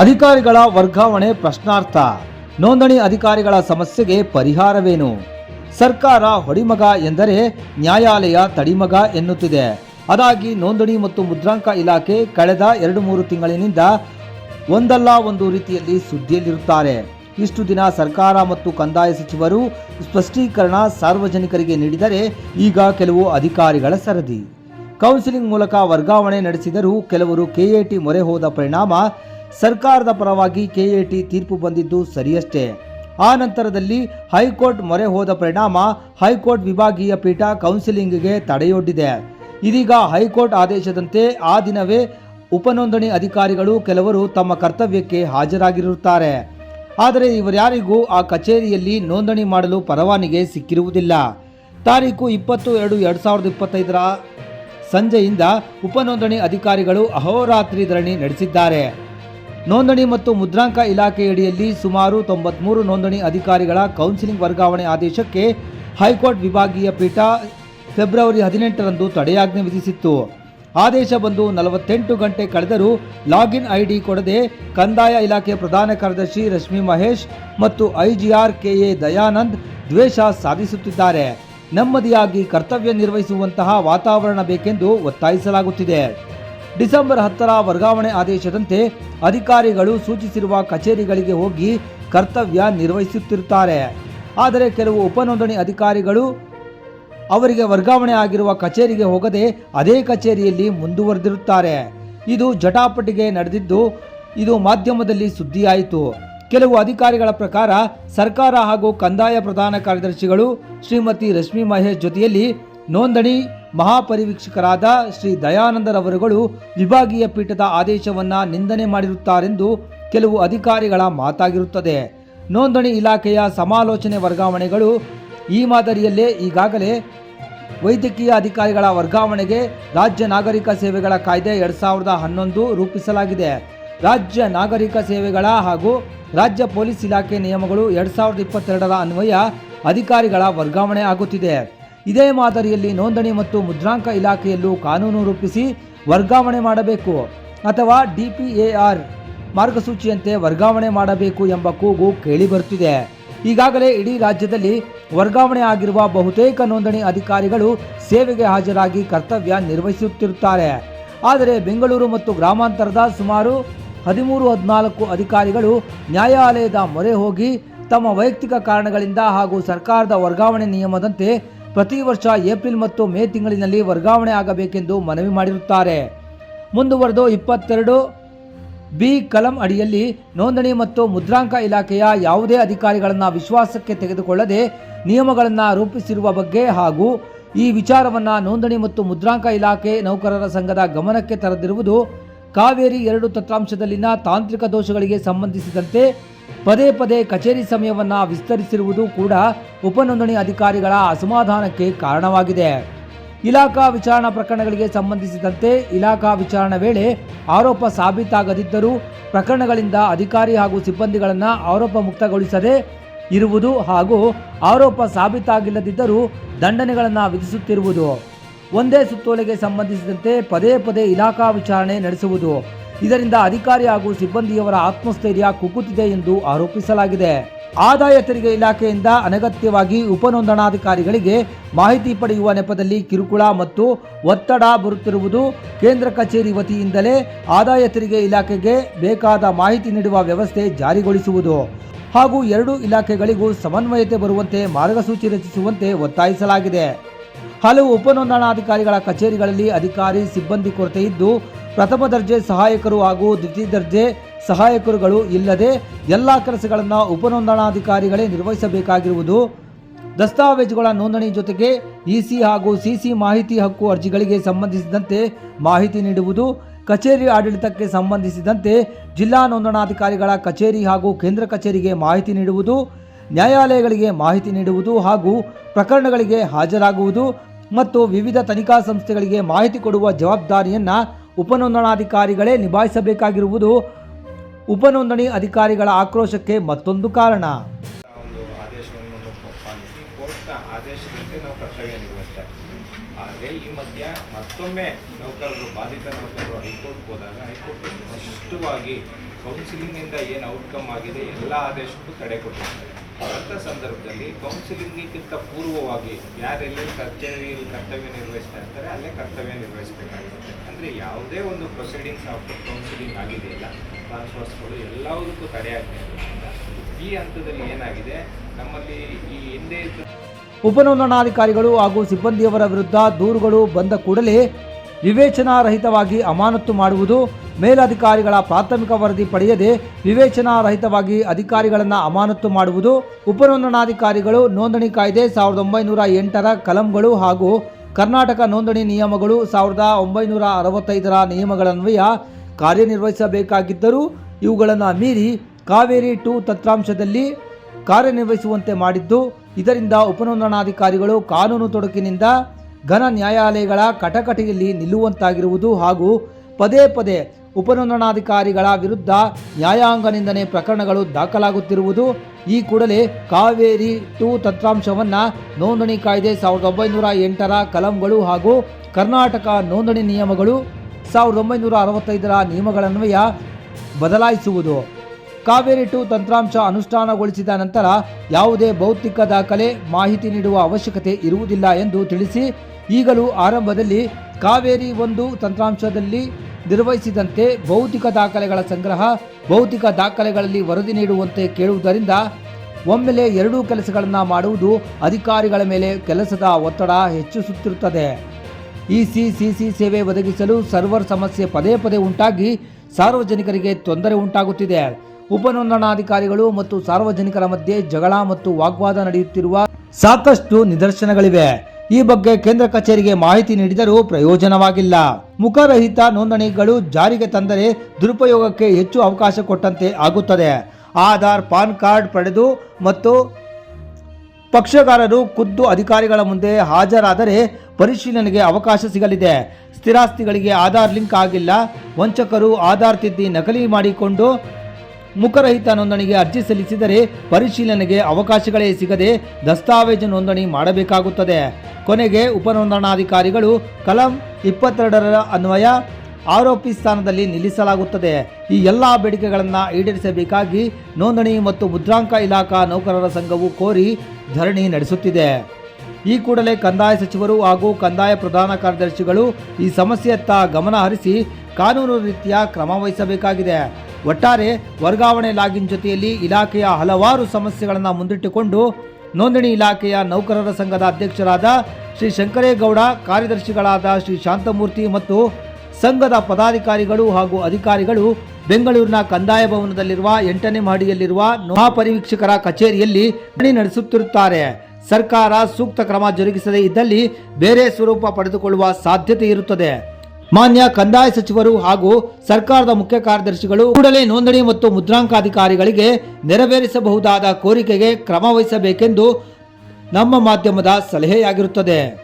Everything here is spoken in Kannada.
ಅಧಿಕಾರಿಗಳ ವರ್ಗಾವಣೆ ಪ್ರಶ್ನಾರ್ಥ. ನೋಂದಣಿ ಅಧಿಕಾರಿಗಳ ಸಮಸ್ಯೆಗೆ ಪರಿಹಾರವೇನು? ಸರ್ಕಾರ ಹೊಡಿಮಗ ಎಂದರೆ ನ್ಯಾಯಾಲಯ ತಡಿಮಗ ಎನ್ನುತ್ತಿದೆ. ಅದಾಗಿ ನೋಂದಣಿ ಮತ್ತು ಮುದ್ರಾಂಕ ಇಲಾಖೆ ಕಳೆದ ಎರಡು ಮೂರು ತಿಂಗಳಿನಿಂದ ಒಂದಲ್ಲ ಒಂದು ರೀತಿಯಲ್ಲಿ ಸುದ್ದಿಯಲ್ಲಿರುತ್ತಾರೆ. ಇಷ್ಟು ದಿನ ಸರ್ಕಾರ ಮತ್ತು ಕಂದಾಯ ಸಚಿವರು ಸ್ಪಷ್ಟೀಕರಣ ಸಾರ್ವಜನಿಕರಿಗೆ ನೀಡಿದರೆ ಈಗ ಕೆಲವು ಅಧಿಕಾರಿಗಳ ಸರದಿ. ಕೌನ್ಸಿಲಿಂಗ್ ಮೂಲಕ ವರ್ಗಾವಣೆ ನಡೆಸಿದರೂ ಕೆಲವರು ಕೆಎಟಿ ಮೊರೆ ಹೋದ ಪರಿಣಾಮ ಸರ್ಕಾರದ ಪರವಾಗಿ ಕೆಎಟಿ ತೀರ್ಪು ಬಂದಿದ್ದು ಸರಿಯಷ್ಟೇ. ಆ ನಂತರದಲ್ಲಿ ಹೈಕೋರ್ಟ್ ಮೊರೆ ಹೋದ ಪರಿಣಾಮ ಹೈಕೋರ್ಟ್ ವಿಭಾಗೀಯ ಪೀಠ ಕೌನ್ಸಿಲಿಂಗ್ಗೆ ತಡೆಯೊಡ್ಡಿದೆ. ಇದೀಗ ಹೈಕೋರ್ಟ್ ಆದೇಶದಂತೆ ಆ ದಿನವೇ ಉಪನೋಂದಣಿ ಅಧಿಕಾರಿಗಳು ಕೆಲವರು ತಮ್ಮ ಕರ್ತವ್ಯಕ್ಕೆ ಹಾಜರಾಗಿರುತ್ತಾರೆ. ಆದರೆ ಇವರ್ಯಾರಿಗೂ ಆ ಕಚೇರಿಯಲ್ಲಿ ನೋಂದಣಿ ಮಾಡಲು ಪರವಾನಿಗೆ ಸಿಕ್ಕಿರುವುದಿಲ್ಲ. ತಾರೀಕು ಇಪ್ಪತ್ತು ಎರಡು ಎರಡು ಸಾವಿರದ ಇಪ್ಪತ್ತೈದರ ಸಂಜೆಯಿಂದ ಉಪನೋಂದಣಿ ಅಧಿಕಾರಿಗಳು ಅಹೋರಾತ್ರಿ ಧರಣಿ ನಡೆಸಿದ್ದಾರೆ. ನೋಂದಣಿ ಮತ್ತು ಮುದ್ರಾಂಕ ಇಲಾಖೆಯಡಿಯಲ್ಲಿ ಸುಮಾರು ತೊಂಬತ್ಮೂರು ನೋಂದಣಿ ಅಧಿಕಾರಿಗಳ ಕೌನ್ಸಿಲಿಂಗ್ ವರ್ಗಾವಣೆ ಆದೇಶಕ್ಕೆ ಹೈಕೋರ್ಟ್ ವಿಭಾಗೀಯ ಪೀಠ ಫೆಬ್ರವರಿ ಹದಿನೆಂಟರಂದು ತಡೆಯಾಜ್ಞೆ ವಿಧಿಸಿತ್ತು. ಆದೇಶ ಬಂದು ನಲವತ್ತೆಂಟು ಗಂಟೆ ಕಳೆದರೂ ಲಾಗಿನ್ ಐಡಿ ಕೊಡದೆ ಕಂದಾಯ ಇಲಾಖೆ ಪ್ರಧಾನ ಕಾರ್ಯದರ್ಶಿ ರಶ್ಮಿ ಮಹೇಶ್ ಮತ್ತು ಐಜಿಆರ್ ಕೆಎ ದಯಾನಂದ್ ದ್ವೇಷ ಸಾಧಿಸುತ್ತಿದ್ದಾರೆ. ನೆಮ್ಮದಿಯಾಗಿ ಕರ್ತವ್ಯ ನಿರ್ವಹಿಸುವಂತಹ ವಾತಾವರಣ ಬೇಕೆಂದು ಒತ್ತಾಯಿಸಲಾಗುತ್ತಿದೆ. ಡಿಸೆಂಬರ್ ಹತ್ತರ ವರ್ಗಾವಣೆ ಆದೇಶದಂತೆ ಅಧಿಕಾರಿಗಳು ಸೂಚಿಸಿರುವ ಕಚೇರಿಗಳಿಗೆ ಹೋಗಿ ಕರ್ತವ್ಯ ನಿರ್ವಹಿಸುತ್ತಿರುತ್ತಾರೆ. ಆದರೆ ಕೆಲವು ಉಪನೋಂದಣಿ ಅಧಿಕಾರಿಗಳು ಅವರಿಗೆ ವರ್ಗಾವಣೆ ಆಗಿರುವ ಕಚೇರಿಗೆ ಹೋಗದೆ ಅದೇ ಕಚೇರಿಯಲ್ಲಿ ಮುಂದುವರೆದಿರುತ್ತಾರೆ. ಇದು ಜಟಾಪಟಿಗೆ ನಡೆದಿದ್ದು, ಇದು ಮಾಧ್ಯಮದಲ್ಲಿ ಸುದ್ದಿಯಾಯಿತು. ಕೆಲವು ಅಧಿಕಾರಿಗಳ ಪ್ರಕಾರ ಸರ್ಕಾರ ಹಾಗೂ ಕಂದಾಯ ಪ್ರಧಾನ ಕಾರ್ಯದರ್ಶಿಗಳು ಶ್ರೀಮತಿ ರಶ್ಮಿ ಮಹೇಶ್ ಜೊತೆಯಲ್ಲಿ ನೋಂದಣಿ ಮಹಾಪರಿವೀಕ್ಷಕರಾದ ಶ್ರೀ ದಯಾನಂದರವರುಗಳು ವಿಭಾಗೀಯ ಪೀಠದ ಆದೇಶವನ್ನು ನಿಂದನೆ ಮಾಡಿರುತ್ತಾರೆಂದು ಕೆಲವು ಅಧಿಕಾರಿಗಳ ಮಾತಾಗಿರುತ್ತದೆ. ನೋಂದಣಿ ಇಲಾಖೆಯ ಸಮಾಲೋಚನೆ ವರ್ಗಾವಣೆಗಳು ಈ ಮಾದರಿಯಲ್ಲೇ ಈಗಾಗಲೇ ವೈದ್ಯಕೀಯ ಅಧಿಕಾರಿಗಳ ವರ್ಗಾವಣೆಗೆ ರಾಜ್ಯ ನಾಗರಿಕ ಸೇವೆಗಳ ಕಾಯ್ದೆ ಎರಡು ಸಾವಿರದ ಹನ್ನೊಂದು ರೂಪಿಸಲಾಗಿದೆ. ರಾಜ್ಯ ನಾಗರಿಕ ಸೇವೆಗಳ ಹಾಗೂ ರಾಜ್ಯ ಪೊಲೀಸ್ ಇಲಾಖೆ ನಿಯಮಗಳು ಎರಡು ಸಾವಿರದ ಇಪ್ಪತ್ತೆರಡರ ಅನ್ವಯ ಅಧಿಕಾರಿಗಳ ವರ್ಗಾವಣೆ ಆಗುತ್ತಿದೆ. ಇದೇ ಮಾದರಿಯಲ್ಲಿ ನೋಂದಣಿ ಮತ್ತು ಮುದ್ರಾಂಕ ಇಲಾಖೆಯಲ್ಲೂ ಕಾನೂನು ರೂಪಿಸಿ ವರ್ಗಾವಣೆ ಮಾಡಬೇಕು ಅಥವಾ ಡಿಪಿಎಆರ್ ಮಾರ್ಗಸೂಚಿಯಂತೆ ವರ್ಗಾವಣೆ ಮಾಡಬೇಕು ಎಂಬ ಕೂಗು ಕೇಳಿಬರುತ್ತಿದೆ. ಈಗಾಗಲೇ ಇಡೀ ರಾಜ್ಯದಲ್ಲಿ ವರ್ಗಾವಣೆ ಆಗಿರುವ ಬಹುತೇಕ ನೋಂದಣಿ ಅಧಿಕಾರಿಗಳು ಸೇವೆಗೆ ಹಾಜರಾಗಿ ಕರ್ತವ್ಯ ನಿರ್ವಹಿಸುತ್ತಿರುತ್ತಾರೆ. ಆದರೆ ಬೆಂಗಳೂರು ಮತ್ತು ಗ್ರಾಮಾಂತರದ ಸುಮಾರು ಹದಿಮೂರು ಹದಿನಾಲ್ಕು ಅಧಿಕಾರಿಗಳು ನ್ಯಾಯಾಲಯದ ಮೊರೆ ಹೋಗಿ ತಮ್ಮ ವೈಯಕ್ತಿಕ ಕಾರಣಗಳಿಂದ ಹಾಗೂ ಸರ್ಕಾರದ ವರ್ಗಾವಣೆ ನಿಯಮದಂತೆ ಪ್ರತಿ ವರ್ಷ ಏಪ್ರಿಲ್ ಮತ್ತು ಮೇ ತಿಂಗಳಿನಲ್ಲಿ ವರ್ಗಾವಣೆ ಆಗಬೇಕೆಂದು ಮನವಿ ಮಾಡಿರುತ್ತಾರೆ. ಮುಂದುವರೆದು ಇಪ್ಪತ್ತೆರಡು ಬಿ ಕಲಂ ಅಡಿಯಲ್ಲಿ ನೋಂದಣಿ ಮತ್ತು ಮುದ್ರಾಂಕ ಇಲಾಖೆಯ ಯಾವುದೇ ಅಧಿಕಾರಿಗಳನ್ನು ವಿಶ್ವಾಸಕ್ಕೆ ತೆಗೆದುಕೊಳ್ಳದೆ ನಿಯಮಗಳನ್ನು ರೂಪಿಸಿರುವ ಬಗ್ಗೆ ಹಾಗೂ ಈ ವಿಚಾರವನ್ನು ನೋಂದಣಿ ಮತ್ತು ಮುದ್ರಾಂಕ ಇಲಾಖೆ ನೌಕರರ ಸಂಘದ ಗಮನಕ್ಕೆ ತರದಿರುವುದು ಕಾವೇರಿ ಎರಡು ತತ್ರಾಂಶದಲ್ಲಿನ ತಾಂತ್ರಿಕ ದೋಷಗಳಿಗೆ ಸಂಬಂಧಿಸಿದಂತೆ ಪದೇ ಪದೇ ಕಚೇರಿ ಸಮಯವನ್ನು ವಿಸ್ತರಿಸಿರುವುದು ಕೂಡ ಉಪನೋಂದಣಿ ಅಧಿಕಾರಿಗಳ ಅಸಮಾಧಾನಕ್ಕೆ ಕಾರಣವಾಗಿದೆ. ಇಲಾಖಾ ವಿಚಾರಣಾ ಪ್ರಕರಣಗಳಿಗೆ ಸಂಬಂಧಿಸಿದಂತೆ ಇಲಾಖಾ ವಿಚಾರಣೆ ವೇಳೆ ಆರೋಪ ಸಾಬೀತಾಗದಿದ್ದರೂ ಪ್ರಕರಣಗಳಿಂದ ಅಧಿಕಾರಿ ಹಾಗೂ ಸಿಬ್ಬಂದಿಗಳನ್ನು ಆರೋಪ ಮುಕ್ತಗೊಳಿಸದೆ ಇರುವುದು ಹಾಗೂ ಆರೋಪ ಸಾಬೀತಾಗಿಲ್ಲದಿದ್ದರೂ ದಂಡನೆಗಳನ್ನು ವಿಧಿಸುತ್ತಿರುವುದು. ಒಂದೇ ಸುತ್ತೋಲೆಗೆ ಸಂಬಂಧಿಸಿದಂತೆ ಪದೇ ಪದೇ ಇಲಾಖಾ ವಿಚಾರಣೆ ನಡೆಸುವುದು. ಇದರಿಂದ ಅಧಿಕಾರಿ ಹಾಗೂ ಸಿಬ್ಬಂದಿಯವರ ಆತ್ಮಸ್ಥೈರ್ಯ ಕುಗ್ಗುತ್ತಿದೆ ಎಂದು ಆರೋಪಿಸಲಾಗಿದೆ. ಆದಾಯ ತೆರಿಗೆ ಇಲಾಖೆಯಿಂದ ಅನಗತ್ಯವಾಗಿ ಉಪನೋಂದಣಾಧಿಕಾರಿಗಳಿಗೆ ಮಾಹಿತಿ ಪಡೆಯುವ ನೆಪದಲ್ಲಿ ಕಿರುಕುಳ ಮತ್ತು ಒತ್ತಡ ಬರುತ್ತಿರುವುದು ಕೇಂದ್ರ ಕಚೇರಿ ವತಿಯಿಂದಲೇ ಆದಾಯ ತೆರಿಗೆ ಇಲಾಖೆಗೆ ಬೇಕಾದ ಮಾಹಿತಿ ನೀಡುವ ವ್ಯವಸ್ಥೆ ಜಾರಿಗೊಳಿಸುವುದು ಹಾಗೂ ಎರಡು ಇಲಾಖೆಗಳಿಗೂ ಸಮನ್ವಯತೆ ಬರುವಂತೆ ಮಾರ್ಗಸೂಚಿ ರಚಿಸುವಂತೆ ಒತ್ತಾಯಿಸಲಾಗಿದೆ. ಹಲವು ಉಪನೋಂದಣಾಧಿಕಾರಿಗಳ ಕಚೇರಿಗಳಲ್ಲಿ ಅಧಿಕಾರಿ ಸಿಬ್ಬಂದಿ ಕೊರತೆ ಇದ್ದು ಪ್ರಥಮ ದರ್ಜೆ ಸಹಾಯಕರು ಹಾಗೂ ದ್ವಿತೀಯ ದರ್ಜೆ ಸಹಾಯಕರುಗಳು ಇಲ್ಲದೆ ಎಲ್ಲ ಕೆಲಸಗಳನ್ನು ಉಪನೋಂದಣಾಧಿಕಾರಿಗಳೇ ನಿರ್ವಹಿಸಬೇಕಾಗಿರುವುದು. ದಸ್ತಾವೇಜುಗಳ ನೋಂದಣಿ ಜೊತೆಗೆ ಇಸಿ ಹಾಗೂ ಸಿಸಿ ಮಾಹಿತಿ ಹಕ್ಕು ಅರ್ಜಿಗಳಿಗೆ ಸಂಬಂಧಿಸಿದಂತೆ ಮಾಹಿತಿ ನೀಡುವುದು, ಕಚೇರಿ ಆಡಳಿತಕ್ಕೆ ಸಂಬಂಧಿಸಿದಂತೆ ಜಿಲ್ಲಾ ನೋಂದಣಾಧಿಕಾರಿಗಳ ಕಚೇರಿ ಹಾಗೂ ಕೇಂದ್ರ ಕಚೇರಿಗೆ ಮಾಹಿತಿ ನೀಡುವುದು, ನ್ಯಾಯಾಲಯಗಳಿಗೆ ಮಾಹಿತಿ ನೀಡುವುದು ಹಾಗೂ ಪ್ರಕರಣಗಳಿಗೆ ಹಾಜರಾಗುವುದು ಮತ್ತು ವಿವಿಧ ತನಿಖಾ ಸಂಸ್ಥೆಗಳಿಗೆ ಮಾಹಿತಿ ಕೊಡುವ ಜವಾಬ್ದಾರಿಯನ್ನ ಉಪನೋಂದಣಾಧಿಕಾರಿಗಳೇ ನಿಭಾಯಿಸಬೇಕಾಗಿರುವುದು ಉಪನೋಂದಣಿ ಅಧಿಕಾರಿಗಳ ಆಕ್ರೋಶಕ್ಕೆ ಮತ್ತೊಂದು ಕಾರಣ ಆದೇಶದಂತೆ ನಾವು ಕರ್ತವ್ಯ ನಿರ್ವಹಿಸ್ತಾ ಇದ್ದೀವಿ. ಆ ಏನಾಗಿದೆ ಈ ಮಧ್ಯ ಮತ್ತೊಮ್ಮೆ ನೌಕರರು, ಬಾಧಿತ ನೌಕರರು ಹೈಕೋರ್ಟ್ಗೆ ಹೋದಾಗ ಹೈಕೋರ್ಟ್ ಸ್ಪಷ್ಟವಾಗಿ ಕೌನ್ಸಿಲಿಂಗಿಂದ ಏನು ಔಟ್ಕಮ್ ಆಗಿದೆ, ಎಲ್ಲ ಆದೇಶಕ್ಕೂ ತಡೆ ಕೊಟ್ಟಿದ್ದಾರೆ ಅಂಥ ಸಂದರ್ಭದಲ್ಲಿ ಕೌನ್ಸಿಲಿಂಗಿಗಿಂತ ಪೂರ್ವವಾಗಿ ಯಾರೆಲ್ಲ ಕಚೇರಿಯಲ್ಲಿ ಕರ್ತವ್ಯ ನಿರ್ವಹಿಸ್ತಾ ಇರ್ತಾರೆ, ಅಲ್ಲೇ ಕರ್ತವ್ಯ ನಿರ್ವಹಿಸಬೇಕಾಗುತ್ತೆ. ಅಂದರೆ ಯಾವುದೇ ಒಂದು ಪ್ರೊಸೀಡಿಂಗ್ಸ್ ಆಫ್ಟರ್ ಕೌನ್ಸಿಲಿಂಗ್ ಆಗಿದೆ ಇಲ್ಲ, ಟ್ರಾನ್ಸ್ಫರ್ಸ್ಗಳು ಎಲ್ಲದಕ್ಕೂ ತಡೆ ಆಗ್ತಾ ಇರೋದ್ರಿಂದ ಈ ಹಂತದಲ್ಲಿ ಏನಾಗಿದೆ? ನಮ್ಮಲ್ಲಿ ಈ ಹಿಂದೆ ಉಪನೋಂದಣಾಧಿಕಾರಿಗಳು ಹಾಗೂ ಸಿಬ್ಬಂದಿಯವರ ವಿರುದ್ಧ ದೂರುಗಳು ಬಂದ ಕೂಡಲೇ ವಿವೇಚನಾರಹಿತವಾಗಿ ಅಮಾನತು ಮಾಡುವುದು ಮೇಲಧಿಕಾರಿಗಳ ಪ್ರಾಥಮಿಕ ವರದಿ ಪಡೆಯದೆ ವಿವೇಚನಾರಹಿತವಾಗಿ ಅಧಿಕಾರಿಗಳನ್ನು ಅಮಾನತು ಮಾಡುವುದು, ಉಪನೋಂದಣಾಧಿಕಾರಿಗಳು ನೋಂದಣಿ ಕಾಯ್ದೆ ಸಾವಿರದ ಒಂಬೈನೂರ ಎಂಟರ ಕಲಂಗಳು ಹಾಗೂ ಕರ್ನಾಟಕ ನೋಂದಣಿ ನಿಯಮಗಳು ಸಾವಿರದ ಒಂಬೈನೂರ ಅರವತ್ತೈದರ ನಿಯಮಗಳನ್ವಯ ಕಾರ್ಯನಿರ್ವಹಿಸಬೇಕಾಗಿದ್ದರೂ ಇವುಗಳನ್ನು ಮೀರಿ ಕಾವೇರಿ ಟು ತತ್ರಾಂಶದಲ್ಲಿ ಕಾರ್ಯನಿರ್ವಹಿಸುವಂತೆ ಮಾಡಿದ್ದು, ಇದರಿಂದ ಉಪನೋಂದಣಾಧಿಕಾರಿಗಳು ಕಾನೂನು ತೊಡಕಿನಿಂದ ಘನ ನ್ಯಾಯಾಲಯಗಳ ಕಟಕಟೆಯಲ್ಲಿ ನಿಲ್ಲುವಂತಾಗಿರುವುದು ಹಾಗೂ ಪದೇ ಪದೇ ಉಪನೋಂದಣಾಧಿಕಾರಿಗಳ ವಿರುದ್ಧ ನ್ಯಾಯಾಂಗ ನಿಂದನೆ ಪ್ರಕರಣಗಳು ದಾಖಲಾಗುತ್ತಿರುವುದು. ಈ ಕೂಡಲೇ ಕಾವೇರಿ ಟು ತಂತ್ರಾಂಶವನ್ನು ನೋಂದಣಿ ಕಾಯ್ದೆ ಸಾವಿರದ ಒಂಬೈನೂರ ಎಂಟರ ಕಲಂಗಳು ಹಾಗೂ ಕರ್ನಾಟಕ ನೋಂದಣಿ ನಿಯಮಗಳು ಸಾವಿರದ ಒಂಬೈನೂರ ಅರವತ್ತೈದರ ನಿಯಮಗಳನ್ವಯ ಬದಲಾಯಿಸುವುದು. ಕಾವೇರಿ ಟು ತಂತ್ರಾಂಶ ಅನುಷ್ಠಾನಗೊಳಿಸಿದ ನಂತರ ಯಾವುದೇ ಭೌತಿಕ ದಾಖಲೆ ಮಾಹಿತಿ ನೀಡುವ ಅವಶ್ಯಕತೆ ಇರುವುದಿಲ್ಲ ಎಂದು ತಿಳಿಸಿ ಈಗಲೂ ಆರಂಭದಲ್ಲಿ ಕಾವೇರಿ ಒಂದು ತಂತ್ರಾಂಶದಲ್ಲಿ ನಿರ್ವಹಿಸಿದಂತೆ ಭೌತಿಕ ದಾಖಲೆಗಳ ಸಂಗ್ರಹ, ಭೌತಿಕ ದಾಖಲೆಗಳಲ್ಲಿ ವರದಿ ನೀಡುವಂತೆ ಕೇಳುವುದರಿಂದ ಒಮ್ಮೆಲೆ ಎರಡೂ ಕೆಲಸಗಳನ್ನು ಮಾಡುವುದು ಅಧಿಕಾರಿಗಳ ಮೇಲೆ ಕೆಲಸದ ಒತ್ತಡ ಹೆಚ್ಚಿಸುತ್ತಿರುತ್ತದೆ. ಈ ಸಿ ಸಿ ಸಿ ಸೇವೆ ಒದಗಿಸಲು ಸರ್ವರ್ ಸಮಸ್ಯೆ ಪದೇ ಪದೇ ಉಂಟಾಗಿ ಸಾರ್ವಜನಿಕರಿಗೆ ತೊಂದರೆ ಉಂಟಾಗುತ್ತಿದೆ. ಉಪನೋಂದಣಾಧಿಕಾರಿಗಳು ಮತ್ತು ಸಾರ್ವಜನಿಕರ ಮಧ್ಯೆ ಜಗಳ ಮತ್ತು ವಾಗ್ವಾದ ನಡೆಯುತ್ತಿರುವ ಸಾಕಷ್ಟು ನಿದರ್ಶನಗಳಿವೆ. ಈ ಬಗ್ಗೆ ಕೇಂದ್ರ ಕಚೇರಿಗೆ ಮಾಹಿತಿ ನೀಡಿದರೂ ಪ್ರಯೋಜನವಾಗಿಲ್ಲ. ಮುಖರಹಿತ ನೋಂದಣಿಗಳು ಜಾರಿಗೆ ತಂದರೆ ದುರುಪಯೋಗಕ್ಕೆ ಹೆಚ್ಚು ಅವಕಾಶ ಕೊಟ್ಟಂತೆ ಆಗುತ್ತದೆ. ಆಧಾರ್, ಪಾನ್ ಕಾರ್ಡ್ ಪಡೆದು ಮತ್ತು ಪಕ್ಷಗಾರರು ಖುದ್ದು ಅಧಿಕಾರಿಗಳ ಮುಂದೆ ಹಾಜರಾದರೆ ಪರಿಶೀಲನೆಗೆ ಅವಕಾಶ ಸಿಗಲಿದೆ. ಸ್ಥಿರಾಸ್ತಿಗಳಿಗೆ ಆಧಾರ್ ಲಿಂಕ್ ಆಗಿಲ್ಲ. ವಂಚಕರು ಆಧಾರ್ ತಿದ್ದಿ ನಕಲಿ ಮಾಡಿಕೊಂಡು ಮುಖರಹಿತ ನೋಂದಣಿಗೆ ಅರ್ಜಿ ಸಲ್ಲಿಸಿದರೆ ಪರಿಶೀಲನೆಗೆ ಅವಕಾಶಗಳೇ ಸಿಗದೆ ದಸ್ತಾವೇಜು ನೋಂದಣಿ ಮಾಡಬೇಕಾಗುತ್ತದೆ. ಕೊನೆಗೆ ಉಪನೋಂದಣಾಧಿಕಾರಿಗಳು ಕಲಂ ಇಪ್ಪತ್ತೆರಡರ ಅನ್ವಯ ಆರೋಪಿ ಸ್ಥಾನದಲ್ಲಿ ನಿಲ್ಲಿಸಲಾಗುತ್ತದೆ. ಈ ಎಲ್ಲ ಬೇಡಿಕೆಗಳನ್ನು ಈಡೇರಿಸಬೇಕಾಗಿ ನೋಂದಣಿ ಮತ್ತು ಮುದ್ರಾಂಕ ಇಲಾಖಾ ನೌಕರರ ಸಂಘವು ಕೋರಿ ಧರಣಿ ನಡೆಸುತ್ತಿದೆ. ಈ ಕೂಡಲೇ ಕಂದಾಯ ಸಚಿವರು ಹಾಗೂ ಕಂದಾಯ ಪ್ರಧಾನ ಕಾರ್ಯದರ್ಶಿಗಳು ಈ ಸಮಸ್ಯೆಯತ್ತ ಗಮನ ಹರಿಸಿ ಕಾನೂನು ರೀತಿಯ ಕ್ರಮ ವಹಿಸಬೇಕಾಗಿದೆ. ಒಟ್ಟಾರೆ ವರ್ಗಾವಣೆ ಲಾಗಿನ್ ಜೊತೆಯಲ್ಲಿ ಇಲಾಖೆಯ ಹಲವಾರು ಸಮಸ್ಯೆಗಳನ್ನು ಮುಂದಿಟ್ಟುಕೊಂಡು ನೋಂದಣಿ ಇಲಾಖೆಯ ನೌಕರರ ಸಂಘದ ಅಧ್ಯಕ್ಷರಾದ ಶ್ರೀ ಶಂಕರೇಗೌಡ, ಕಾರ್ಯದರ್ಶಿಗಳಾದ ಶ್ರೀ ಶಾಂತಮೂರ್ತಿ ಮತ್ತು ಸಂಘದ ಪದಾಧಿಕಾರಿಗಳು ಹಾಗೂ ಅಧಿಕಾರಿಗಳು ಬೆಂಗಳೂರಿನ ಕಂದಾಯ ಭವನದಲ್ಲಿರುವ ಎಂಟನೇ ಮಹಡಿಯಲ್ಲಿರುವ ಮಹಾಪರಿವೀಕ್ಷಕರ ಕಚೇರಿಯಲ್ಲಿ ನಡೆಸುತ್ತಿರುತ್ತಾರೆ. ಸರ್ಕಾರ ಸೂಕ್ತ ಕ್ರಮ ಜರುಗಿಸದೇ ಇದ್ದಲ್ಲಿ ಬೇರೆ ಸ್ವರೂಪ ಪಡೆದುಕೊಳ್ಳುವ ಸಾಧ್ಯತೆ ಇರುತ್ತದೆ. ಮಾನ್ಯ ಕಂದಾಯ ಸಚಿವರು ಹಾಗೂ ಸರ್ಕಾರದ ಮುಖ್ಯ ಕಾರ್ಯದರ್ಶಿಗಳು ಕೂಡಲೇ ನೋಂದಣಿ ಮತ್ತು ಮುದ್ರಾಂಕಾಧಿಕಾರಿಗಳಿಗೆ ನೆರವೇರಿಸಬಹುದಾದ ಕೋರಿಕೆಗೆ ಕ್ರಮ ವಹಿಸಬೇಕೆಂದು ನಮ್ಮ ಮಾಧ್ಯಮದ ಸಲಹೆಯಾಗಿರುತ್ತದೆ.